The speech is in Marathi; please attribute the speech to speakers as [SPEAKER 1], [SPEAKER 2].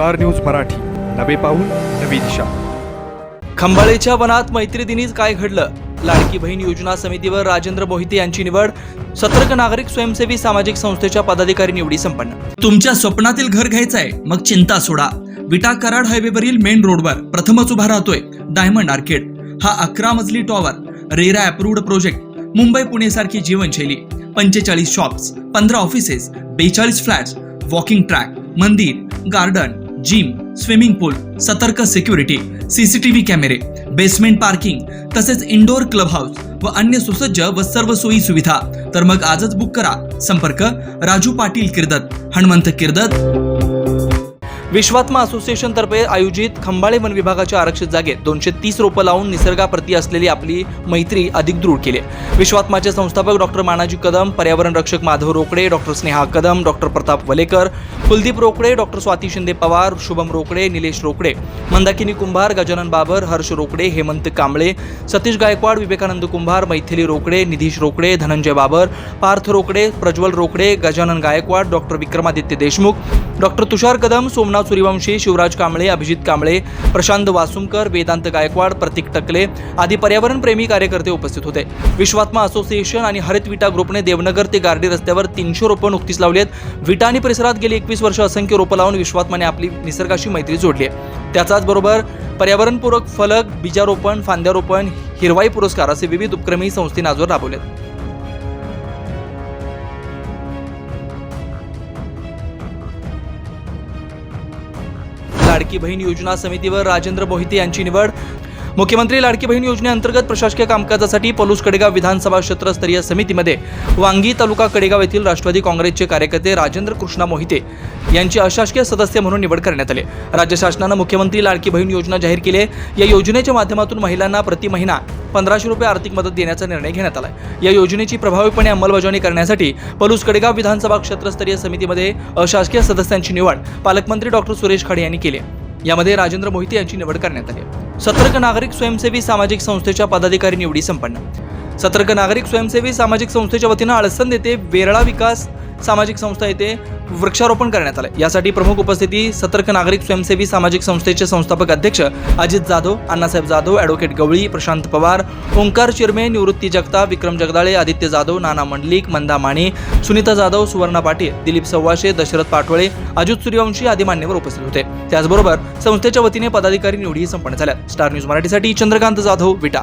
[SPEAKER 1] Star news Marathi. नवे पाऊल नवी दिशा.
[SPEAKER 2] खंबाळेच्या वनात मैत्री दिनीच काय घडलं? लाडकी बहीण योजना समितीवर राजेंद्र मोहिते यांची निवड. सतर्क नागरिक स्वयंसेवी सामाजिक संस्थेच्या पदाधिकारी निवडी संपन्न. तुमच्या स्वप्नातील घर घ्यायचंय मग चिंता सोडा. विटा कराड हायवेवरील मेन रोडवर प्रथमच उभा राहतोय डायमंड आर्केड. हा अकरा मजली tower RERA approved project Mumbai Pune सारखी जीवनशैली पंचेचाळीस शॉप्स पंधरा ऑफिसेस बेचाळीस फ्लॅट्स वॉकिंग ट्रॅक मंदिर गार्डन जिम स्विमिंग पूल सतर्क सिक्युरिटी सीसीटीव्ही कॅमेरे बेसमेंट पार्किंग तसेच इंडोर क्लब हाऊस व अन्य सुसज्ज व सर्व सोयी सुविधा. तर मग आजच बुक करा. संपर्क राजू पाटील किर्दत हनुमंत किर्दत. विश्वात्मा असोसिएशन तर्फे आयोजित खंबाळे वन विभागाच्या आरक्षित जागेत दोनशे तीस रोपं लावून निसर्गाप्रती असलेली आपली मैत्री अधिक दृढ केली. विश्वात्माचे संस्थापक डॉक्टर मानाजी कदम पर्यावरण रक्षक Madhav Rokade doctor Sneha Kadam doctor Pratap Walekar Kuldeep Rokade doctor Swati Shinde Pawar Shubham Rokade Nilesh Rokade Mandakini Kumbhar Gajanan Babar Harsh Rokade Hemant Kamble Satish Gaikwad Vivekanand Kumbhar Maithili Rokade Nidhish Rokade Dhananjay Babar Parth Rokade Prajwal Rokade Gajanan Gaikwad doctor Vikramaditya Deshmukh doctor Tushar Kadam Somnath Suryavanshi Shivraj Kamble Abhijit Kamble Prashant Wasumkar Vedant Gaikwad Pratik Takale आदी पर्यावरणप्रेमी कार्यकर्ते उपस्थित होते. विश्वात्मा असोसिएशन आणि हरित विटा ग्रुपने देवनगर ते गार्डी रस्त्यावर तीनशे रोपं नुकतीच लावली आहेत विटा आणि परिसरात गेली एकवीस वर्ष असंख्य रोपं लावून विश्वात्माने आपली निसर्गाशी मैत्री जोडली आहे. त्याचाच बरोबर पर्यावरणपूरक फलक बीजारोपण फांद्यारोपण हिरवाई पुरस्कार असे विविध उपक्रमही संस्थेने आजवर राबवले आहेत लाडकी बहीण योजना समितीवर राजेंद्र मोहिते यांची निवड. मुख्यमंत्री लाडकी बहीण योजनेअंतर्गत प्रशासकीय कामकाजासाठी पलूस कडेगाव विधानसभा क्षेत्रस्तरीय समितीमध्ये वांगी तालुका कडेगाव येथील राष्ट्रवादी काँग्रेसचे कार्यकर्ते राजेंद्र कृष्णा मोहिते यांची अशासकीय सदस्य म्हणून निवड करण्यात आली. राज्य शासनानं मुख्यमंत्री लाडकी बहीण योजना जाहीर केली या योजनेच्या माध्यमातून महिलांना प्रति महिना पंधराशे रुपये आर्थिक मदत देण्याचा निर्णय घेण्यात आला या योजनेची प्रभावीपणे अंमलबजावणी करण्यासाठी पलूस कडेगाव विधानसभा क्षेत्रस्तरीय समितीमध्ये अशासकीय सदस्यांची निवड पालकमंत्री डॉक्टर सुरेश खाडे यांनी केली यामध्ये राजेंद्र मोहिते यांची निवड करण्यात आली. सतर्क नागरिक स्वयंसेवी सामाजिक संस्थेच्या पदाधिकारी निवडी संपन्न. सतर्क नागरिक स्वयंसेवी सामाजिक संस्थेच्या वतीनं आळसंद येथे वेरळा विकास सामाजिक संस्था येथे वृक्षारोपण करण्यात आलं यासाठी प्रमुख उपस्थिती सतर्क नागरिक स्वयंसेवी सामाजिक संस्थेचे संस्थापक अध्यक्ष अजित जाधव अण्णासाहेब जाधव ॲडव्होकेट गवळी प्रशांत पवार ओंकार चिरमे निवृत्ती जगताप विक्रम जगदाळे आदित्य जाधव नाना मंडलिक मंदा माने सुनीता जाधव सुवर्णा पाटील दिलीप सव्वाशे दशरथ पाटोळे अजित सूर्यवंशी आदी मान्यवर उपस्थित होते. त्याचबरोबर संस्थेच्या वतीने पदाधिकारी निवडीही संपन्न झाल्या. स्टार न्यूज मराठीसाठी चंद्रकांत जाधव विटा.